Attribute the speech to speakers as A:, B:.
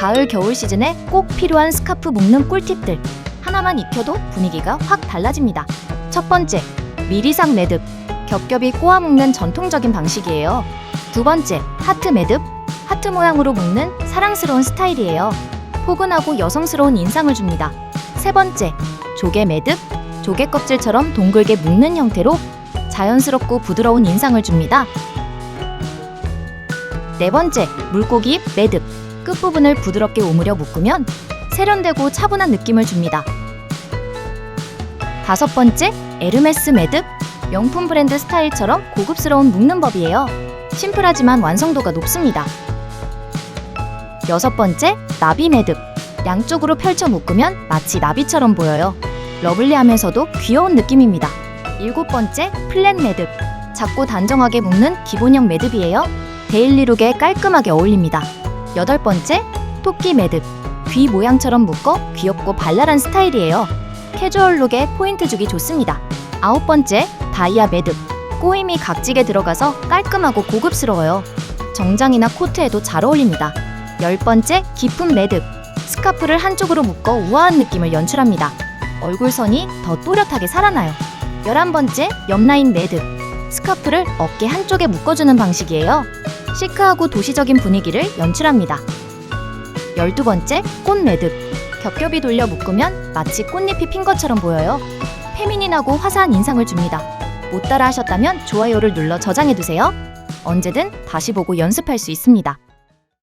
A: 가을 겨울 시즌에 꼭 필요한 스카프 묶는 꿀팁들 하나만 입혀도 분위기가 확 달라집니다. 첫 번째, 미리상 매듭 겹겹이 꼬아 묶는 전통적인 방식이에요. 두 번째, 하트 매듭 하트 모양으로 묶는 사랑스러운 스타일이에요. 포근하고 여성스러운 인상을 줍니다. 세 번째, 조개 매듭 조개 껍질처럼 동글게 묶는 형태로 자연스럽고 부드러운 인상을 줍니다. 네 번째, 물고기 매듭. 끝부분을 부드럽게 오므려 묶으면 세련되고 차분한 느낌을 줍니다. 다섯 번째, 에르메스 매듭. 명품 브랜드 스타일처럼 고급스러운 묶는 법이에요. 심플하지만 완성도가 높습니다. 여섯 번째, 나비 매듭. 양쪽으로 펼쳐 묶으면 마치 나비처럼 보여요. 러블리하면서도 귀여운 느낌입니다. 일곱 번째, 플랫 매듭. 작고 단정하게 묶는 기본형 매듭이에요. 데일리룩에 깔끔하게 어울립니다. 여덟 번째, 토끼 매듭. 귀 모양처럼 묶어 귀엽고 발랄한 스타일이에요. 캐주얼 룩에 포인트 주기 좋습니다. 아홉 번째, 다이아 매듭. 꼬임이 각지게 들어가서 깔끔하고 고급스러워요. 정장이나 코트에도 잘 어울립니다. 열 번째, 깊은 매듭. 스카프를 한쪽으로 묶어 우아한 느낌을 연출합니다. 얼굴선이 더 또렷하게 살아나요. 열한 번째, 옆라인 매듭. 스카프를 어깨 한쪽에 묶어주는 방식이에요. 시크하고 도시적인 분위기를 연출합니다. 열두 번째, 꽃 매듭. 겹겹이 돌려 묶으면 마치 꽃잎이 핀 것처럼 보여요. 페미닌하고 화사한 인상을 줍니다. 못 따라 하셨다면 좋아요를 눌러 저장해 두세요. 언제든 다시 보고 연습할 수 있습니다.